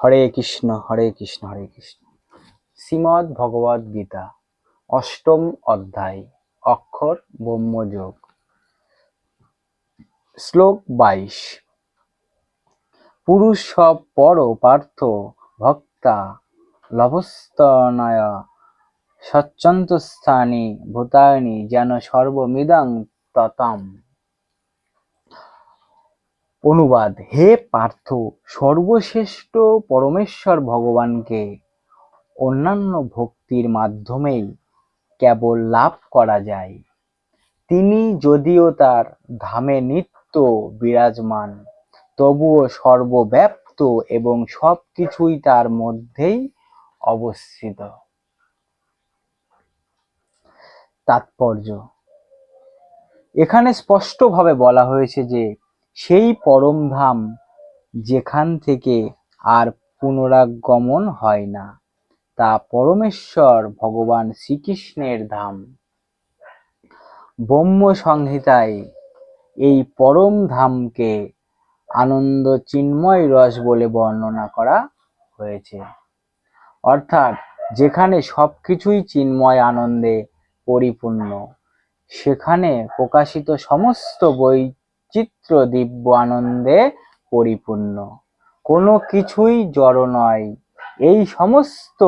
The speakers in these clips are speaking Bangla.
হরে কৃষ্ণ হরে কৃষ্ণ হরে কৃষ্ণ। শ্রীমদ ভগবদ গীতা, অষ্টম অধ্যায়, অক্ষর ব্রহ্মযোগ। শ্লোক বাইশ। পুরুষ সব পর পার্থ ভক্তা লভস্তনয় সচ্চন্ত স্থানে ভূতায়নি যেন সর্বমিদং ততাম। অনুবাদ, হে পার্থ, সর্বশ্রেষ্ঠ পরমেশ্বর ভগবানকে। অন্যান্য ভক্তির মাধ্যমেই কেবল লাভ করা যায়। তিনি যদিও তার ধামে নিত্য বিরাজমান, তবুও সর্বব্যাপ্ত এবং সব কিছুই তার মধ্যেই অবস্থিত। তাৎপর্য। এখানে স্পষ্টভাবে বলা হয়েছে যে সেই পরম ধাম যেখান থেকে আর পুনরাগমন হয় না। তা পরমেশ্বর ভগবান শ্রীকৃষ্ণের ধাম। ব্রহ্ম সংহিতায় এই পরম ধামকে আনন্দ চিন্ময় রস বলে বর্ণনা করা হয়েছে। অর্থাৎ যেখানে সব কিছুই চিন্ময় আনন্দে পরিপূর্ণ, সেখানে প্রকাশিত সমস্ত বৈচিত্র্য দিব্য আনন্দে পরিপূর্ণ। কোনো কিছুই জড় নয়। এই সমস্ত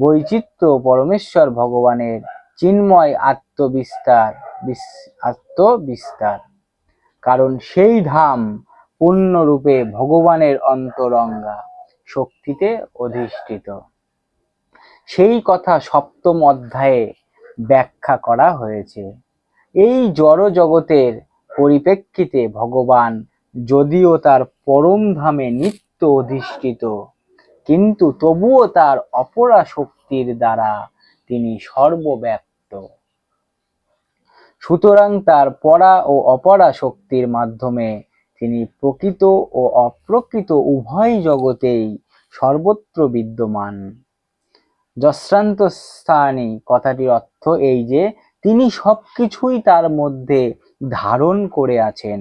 বৈচিত্র্য পরমেশ্বর ভগবানের চিন্ময় আত্মবিস্তার, বিস- আত্মবিস্তার। কারণ সেই ধাম পূর্ণরূপে ভগবানের অন্তরঙ্গা, শক্তিতে অধিষ্ঠিত। সেই কথা সপ্তম অধ্যায়ে ব্যাখ্যা করা হয়েছে। এই জড় জগতের পরিপ্রেক্ষিতে ভগবান যদিও তার পরম ধামে নিত্য অধিষ্ঠিত, কিন্তু তবুও তার অপরা শক্তির দ্বারা তিনি সর্বব্যাপ্ত। সুতরাং তার পরা ও অপরা শক্তির মাধ্যমে তিনি প্রকৃত ও অপ্রকৃত উভয় জগতেই সর্বত্র বিদ্যমান। যশ্রান্ত স্থানে কথাটির অর্থ এই যে তিনি সবকিছুই তার মধ্যে ধারণ করে আছেন।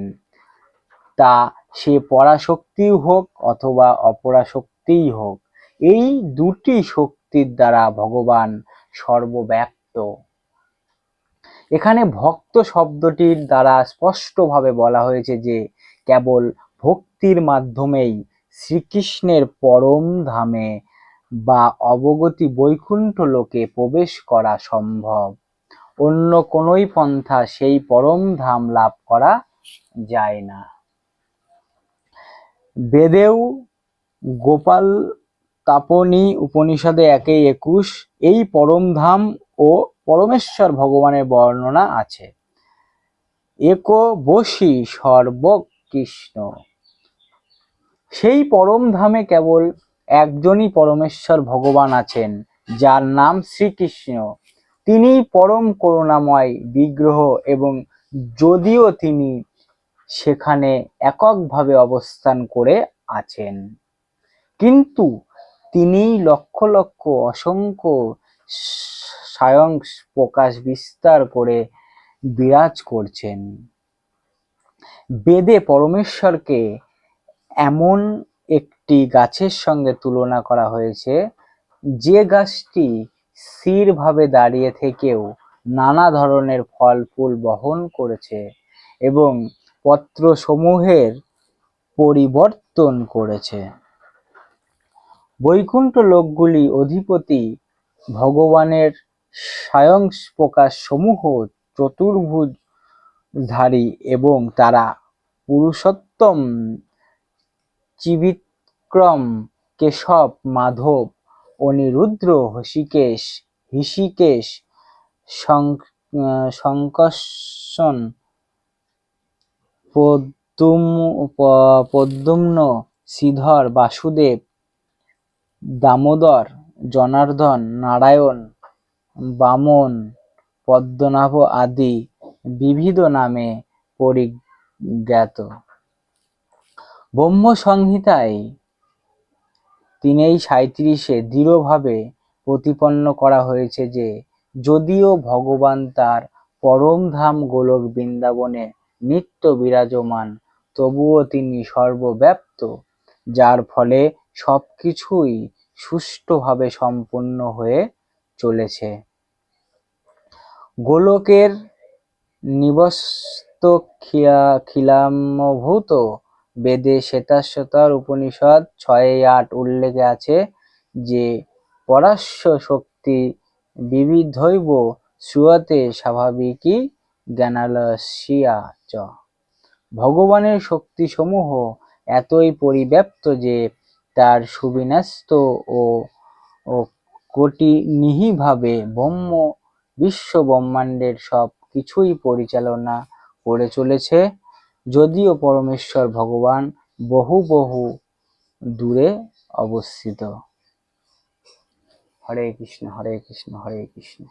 তা সে পরাশক্তিই হোক অথবা অপরাশক্তিই হোক, এই দুটি শক্তির দ্বারা ভগবান সর্বব্যাপ্ত। এখানে ভক্ত শব্দটির দ্বারা স্পষ্টভাবে বলা হয়েছে যে, কেবল ভক্তির মাধ্যমেই শ্রীকৃষ্ণের পরম ধামে বা অবগতি বৈকুণ্ঠ লোকে প্রবেশ করা সম্ভব। অন্য কোনোই পন্থা সেই পরম ধাম লাভ করা যায় না। বেদেও গোপাল তাপনী উপনিষদে একে একুশ, এই পরম ধাম ও পরমেশ্বর ভগবানের বর্ণনা আছে। একো বসি সর্বকৃষ্ণ। সেই পরম ধামে কেবল একজনই পরমেশ্বর ভগবান আছেন, যার নাম শ্রীকৃষ্ণ। তিনি পরম করুণাময়, বিগ্রহ এবং যদিও তিনি সেখানে এককভাবে অবস্থান করে আছেন। কিন্তু তিনি লক্ষ লক্ষ অসংখ্য স্বয়ং প্রকাশ বিস্তার করে বিরাজ করছেন। বেদে পরমেশ্বরকে এমন একটি গাছের সঙ্গে তুলনা করা হয়েছে যে গাছটি স্থিরভাবে দাঁড়িয়ে থেকেও নানা ধরনের ফল ফুল বহন করেছে এবং পত্রসমূহের পরিবর্তন করেছে। বৈকুণ্ঠ লোকগুলি অধিপতি ভগবানের স্বয়ং প্রকাশ সমূহ চতুর্ভুজধারী এবং তারা পুরুষোত্তম, চিবিক্রম, কেশব, মাধব অনিরুদ্র হষিকেশ হৃষিকেশ শঙ্কর্ষণ পদ্যুম পদ্যুম্ন শ্রীধর, বাসুদেব, দামোদর, জনার্দন, নারায়ণ, বামন, পদ্মনাভ আদি বিবিধ নামে পরিজ্ঞাত। ব্রহ্ম সংহিতায় তিনেই সাঁত্রিশে দৃঢ়ভাবে প্রতিপন্ন করা হয়েছে যে, যদিও ভগবান তার পরম ধাম গোলক বৃন্দাবনে নিত্য বিরাজমান, তবুও তিনি সর্বব্যাপ্ত, যার ফলে সবকিছুই সুষ্ঠুভাবে সম্পন্ন হয়ে চলেছে। গোলকের নিবস্ত খিলামভূত বেদে শ্বেতাশ্বতর উপনিষদ ছয় আট উল্লেখে আছে যে, পরাস্য শক্তি বিবিধৈব শ্রুয়তে স্বাভাবিকই জ্ঞানালস্যা চ। ভগবানের শক্তিসমূহ এতই পরিব্যাপ্ত যে, তার সুবিন্যস্ত ও ও কোটিনিহিভাবে ব্রহ্ম, বিশ্ব ব্রহ্মাণ্ডের সব কিছুই পরিচালনা করে চলেছে। যদিও পরমেশ্বর ভগবান বহু বহু দূরে অবস্থিত। হরে কৃষ্ণ হরে কৃষ্ণ হরে কৃষ্ণ।